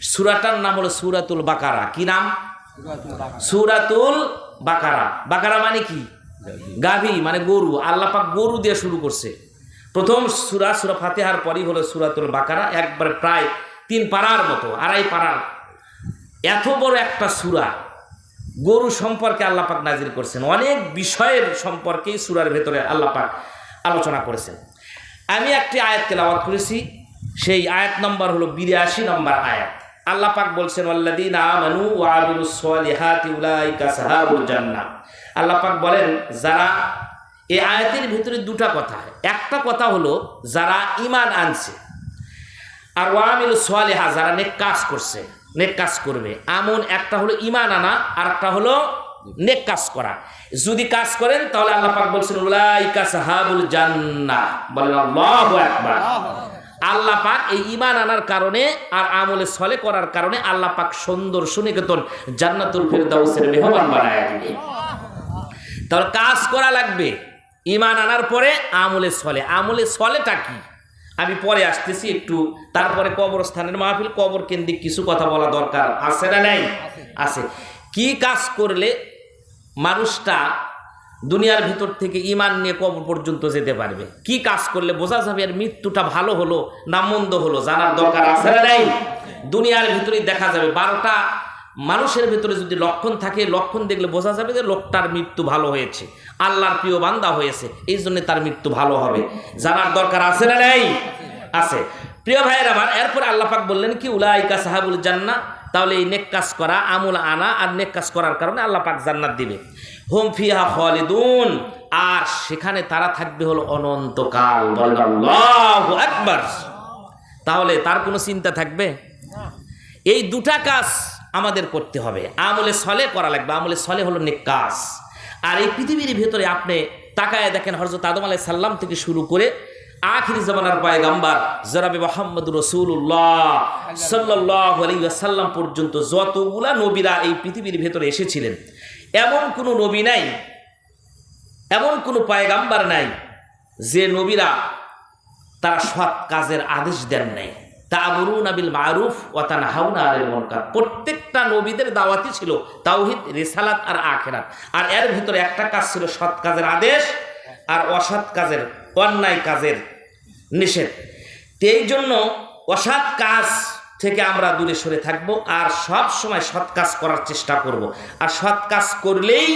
সুরাটার নাম হলো সুরাতুল বাকারা। কি নাম? সুরাতুল বাকারা। বাকারা মানে কি? গাভী মানে গরু। আল্লাহ পাক গরু দিয়ে শুরু করছে। প্রথম সুরা সুরা ফাতেহার পরই হলো সুরাতুল বাকারা। একবারে প্রায় তিন পাড়ার মতো, আড়াই পাড়ার। এত বড় একটা সুরা, গরু সম্পর্কে আল্লাহ পাক নাজির করছেন। অনেক বিষয়ের সম্পর্কেই সুরার ভেতরে আল্লাহ পাক আলোচনা করেছেন। আমি একটি আয়াত তেলাওয়াত করেছি। সেই আয়াত নম্বর হলো বিরাশি নম্বর আয়াত। আল্লাহ পাক বলছেন আল্লাদিন আল্লাহ পাক বলেন, যারা এই আয়াতের ভিতরে দুটা কথা একটা কথা হলো, যারা ইমান আনছে আর ওয়ামিল সোয়ালেহা যারা নেক কাজ করছে, নেক কাজ করবে। এমন একটা হলো ইমান আনা, আর একটা হলো নেক কাজ করা। যদি কাজ করেন, তাহলে আল্লাহ পাক বলছেন, উলাইকা সাহাবুল জান্নাহ। বলেন, আল্লাহু আকবার। আল্লাহ পাক এই ইমান আনার কারণে আর আমলে সলে করার কারণে আল্লাহ পাক সুন্দর সুনিকেতন জান্নাতুল ফেরদাউসের মেহমান বানায় দিবে। তাহলে কাজ করা লাগবে। ইমান আনার পরে আমলে সলে। আমলে সলেটা কি? আমি পরে আসতেছি একটু। তারপরে কবরস্থানের মাহফিল, কবর কেন্দ্রিক কিছু কথা বলা দরকার। আছে না নাই? আছে। কি কাজ করলে মানুষটা দুনিয়ার ভিতর থেকে ইমান নিয়ে কবর পর্যন্ত যেতে পারবে। কি কাজ করলে বোঝা যাবে আর মৃত্যুটা ভালো হলো না মন্দ হলো জানার দরকার আছে না নাই? দুনিয়ার ভিতরেই দেখা যাবে বারোটা মানুষের ভিতরে যদি লক্ষণ থাকে, লক্ষণ দেখলে বোঝা যাবে যে লোকটার মৃত্যু ভালো হয়েছে, আল্লাহর প্রিয় বান্দা হয়েছে, এই জন্য তার মৃত্যু ভালো হবে। জানার দরকার আছে না নেই? আছে। প্রিয় ভাইয়ের আমার, এরপরে আল্লাহ পাক বললেন কি, উলাইকা সাহাবুল জান্না তাহলে এই নেক কাজ করা, আমুল আনা আর নেক কাজ করার কারণে আল্লাহ পাক জান্নাত দিবে। হোম ফিহা খালিদুন, আর সেখানে তারা থাকবে হলো অনন্তকাল। আল্লাহু তাহলে তার কোনো চিন্তা থাকবে? এই দুটা কাজ আমাদের করতে হবে। আমলে সলে করা লাগবে। আমলে সলে হলো নেক কাজ। আর এই পৃথিবীর ভেতরে আপনি তাকায় দেখেন হরজত আদম আলাই সাল্লাম থেকে শুরু করে আখিরি জামানার পায়গাম্বার জরাবে মোহাম্মদ রসুল্লাহ সাল্লাহ আলাইসাল্লাম পর্যন্ত যতগুলা নবীরা এই পৃথিবীর ভেতরে এসেছিলেন এমন কোনো নবী নাই এমন কোনো পায়গাম্বার নাই যে নবীরা তারা সৎ কাজের আদেশ দেন নাই। তা তাবরুন আবিল মারুফ ওয়াতান হাউনা আলিল মুনকার। প্রত্যেকটা নবীদের দাওয়াতি ছিল তাওহিদ রেসালাত আর আখেরাত। আর এর ভিতরে একটা কাজ ছিল সৎ কাজের আদেশ আর অসৎ কাজের অন্যায় কাজের নিষেধ। এই জন্য অসৎ কাজ থেকে আমরা দূরে সরে থাকব আর সব সময় সৎ কাজ করার চেষ্টা করব। আর সৎ কাজ করলেই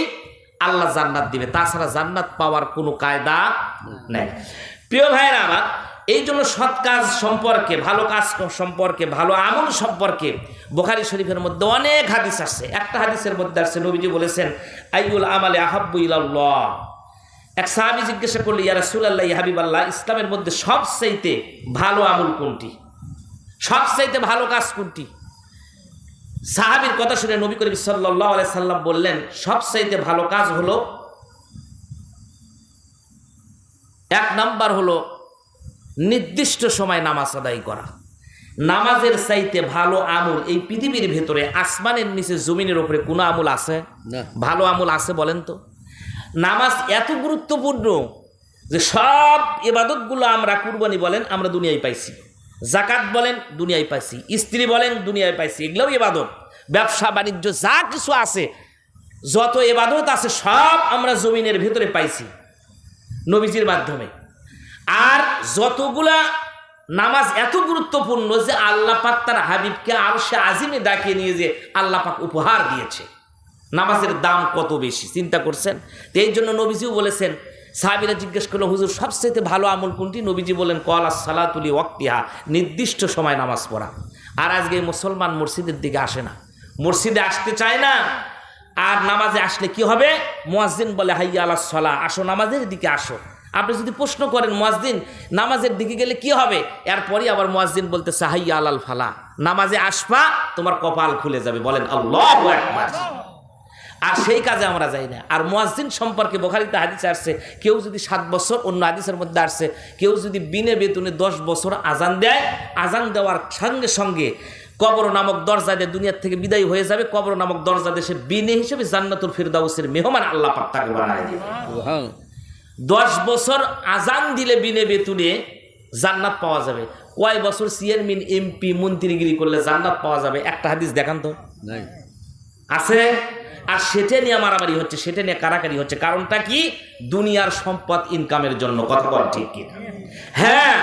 আল্লাহ জান্নাত দিবে। তাছাড়া জান্নাত পাওয়ার কোনো কায়দা নেই। প্রিয় ভাইয়েরা আমার, এই জন্য সৎ কাজ সম্পর্কে, ভালো কাজ সম্পর্কে, ভালো আমল সম্পর্কে বোখারি শরীফের মধ্যে অনেক হাদিস আসছে। একটা হাদিসের মধ্যে আসছে, নবীজি বলেছেন আইউল আমালে আহাব্বু ইলাল্লাহ। এক সাহাবি জিজ্ঞাসা করল ইয়া রাসূলুল্লাহ ইয়া হাবিবাল্লাহ ইসলামের মধ্যে সবচাইতে ভালো আমল কোনটি? সবচাইতে ভালো কাজ কোনটি? সাহাবির কথা শুনে নবী করিম সাল্লাহ আলাই সাল্লাম বললেন সবচাইতে ভালো কাজ হলো এক নাম্বার হলো নির্দিষ্ট সময় নামাজ আদায় করা। নামাজের চাইতে ভালো আমল এই পৃথিবীর ভেতরে আসমানের নিচে জমিনের ওপরে কোনো আমল আছে? না। ভালো আমল আছে বলেন তো। নামাজ এত গুরুত্বপূর্ণ যে সব এবাদতগুলো আমরা কুরবানি বলেন, আমরা দুনিয়ায় পাইছি। জাকাত বলেন, দুনিয়ায় পাইছি। স্ত্রী বলেন, দুনিয়ায় পাইছি। এগুলোও এবাদত ব্যবসা, বাণিজ্য, যা কিছু আছে, যত এবাদত আছে, সব আমরা জমিনের ভেতরে পাইছি নবীজির মাধ্যমে। আর যতগুলা নামাজ এত গুরুত্বপূর্ণ যে আল্লাহ পাক তার হাবিবকে আরও সে আজিমে ডাকিয়ে নিয়ে যে আল্লাহ পাক উপহার দিয়েছে। নামাজের দাম কত বেশি? চিন্তা করছেন? তো এই জন্য নবীজিও বলেছেন, সাহাবিরা জিজ্ঞেস করল হুজুর সবচেয়ে ভালো আমল কোনটি? নবীজি বলেন কলা সালাতুলি ওয়াক্তিহা, নির্দিষ্ট সময় নামাজ পড়া। আর আজকে মুসলমান মসজিদের দিকে আসে না। মসজিদে আসতে চায় না, আর নামাজে আসলে কি হবে? মুয়াজ্জিন বলে, হাইয়া আলা সলা আসো নামাজের দিকে আসো। আপনি যদি প্রশ্ন করেন, মুয়াজ্জিন, নামাজের দিকে গেলে কি হবে? এরপরই আবার মুয়াজ্জিন বলতে সাহাইয়া আলাল ফালা নামাজে আসবা, তোমার কপাল খুলে যাবে। বলেন, আল্লাহ একবার আর সেই কাজে আমরা যাই না। আর মুয়াজ্জিন সম্পর্কে বোখারিতে হাদিস আসছে কেউ যদি সাত বছর অন্য হাদিসের মধ্যে আসছে কেউ যদি বিনে বেতনে দশ বছর আজান দেয় আজান দেওয়ার সঙ্গে সঙ্গে কবর নামক দরজা দিয়ে দুনিয়ার থেকে বিদায় হয়ে যাবে। কবর নামক দরজা দেশে বিনে হিসেবে জান্নাতুল ফিরদাউসের মেহমান আল্লাহ পাক তাকে বানায় দিবে। দশ বছর আজান দিলে বিনে বেতুনে জান্নাত পাওয়া যাবে। কয় বছর চেয়ারম্যান এমপি মন্ত্রীগিরি করলে জান্নাত পাওয়া যাবে? একটা হাদিস দেখান তো। আছে? আর সেটা নিয়ে মারামারি হচ্ছে, সেটা নিয়ে কারাকারি হচ্ছে। কারণটা কি? দুনিয়ার সম্পদ ইনকামের জন্য, কথা বল ঠিক কি হ্যাঁ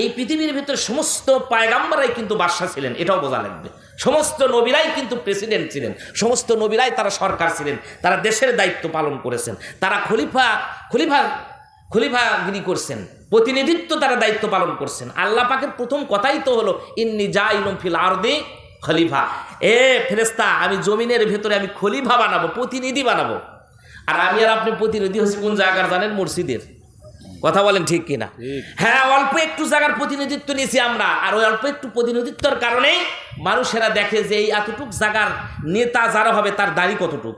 এই পৃথিবীর ভিতরে সমস্ত পায়গাম্বারাই কিন্তু বাদশাহ ছিলেন, এটাও বোঝা লাগবে। সমস্ত নবীরাই কিন্তু প্রেসিডেন্ট ছিলেন, সমস্ত নবীরাই তারা সরকার ছিলেন, তারা দেশের দায়িত্ব পালন করেছেন, তারা খলিফা খলিফা, খলিফাগিরি করছেন, প্রতিনিধিত্ব তারা দায়িত্ব পালন করছেন। আল্লাহ পাকের প্রথম কথাই তো হলো, ইন্নি জাইলুম ফিল আরদি খলিফা। এ ফেরেস্তা আমি জমিনের ভেতরে আমি খলিফা বানাবো প্রতিনিধি বানাবো। আর আমি আর আপনি প্রতিনিধি হচ্ছে কোন জায়গার জানেন? মসজিদের। কথা বলেন ঠিক কিনা? হ্যাঁ অল্প একটু জায়গার প্রতিনিধিত্ব নিয়েছি আমরা। আর ওই অল্প একটু প্রতিনিধিত্বর কারণেই মানুষেরা দেখে যে এই এতটুক জায়গার নেতা যারা হবে তার দাড়ি কতটুক?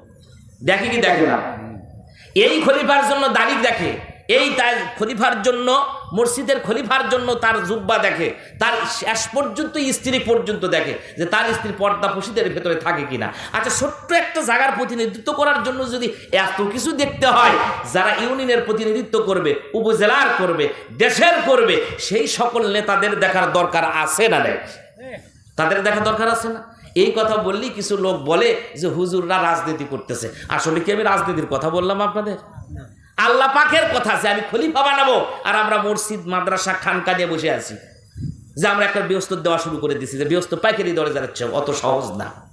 দেখে কি দেখে না। এই খলিফার জন্য দাড়ি দেখে। এই তার খলিফার জন্য, মসজিদের খলিফার জন্য তার জুব্বা দেখে, তার শেষ পর্যন্ত স্ত্রী পর্যন্ত দেখে যে তার স্ত্রী পর্দা পশিদের ভেতরে থাকে কিনা। আচ্ছা ছোট্ট একটা জায়গার প্রতিনিধিত্ব করার জন্য যদি এত কিছু দেখতে হয়, যারা ইউনিয়নের প্রতিনিধিত্ব করবে, উপজেলার করবে, দেশের করবে, সেই সকল নেতাদের দেখার দরকার আছে না নেই? তাদের দেখা দরকার আছে না? এই কথা বললেই কিছু লোক বলে যে, হুজুররা রাজনীতি করতেছে। আসলে কি আমি রাজনীতির কথা বললাম আপনাদের? আল্লাহ পাখের কথা আছে, আমি খলিফা বানাবো। আর আমরা মসজিদ, মাদ্রাসা, খানকা দিয়ে বসে আছি। যে আমরা একটা ব্যস্ত দেওয়া শুরু করে দিছি, যে ব্যস্ত পাইকারি দরে যাচ্ছে, অত সহজ না।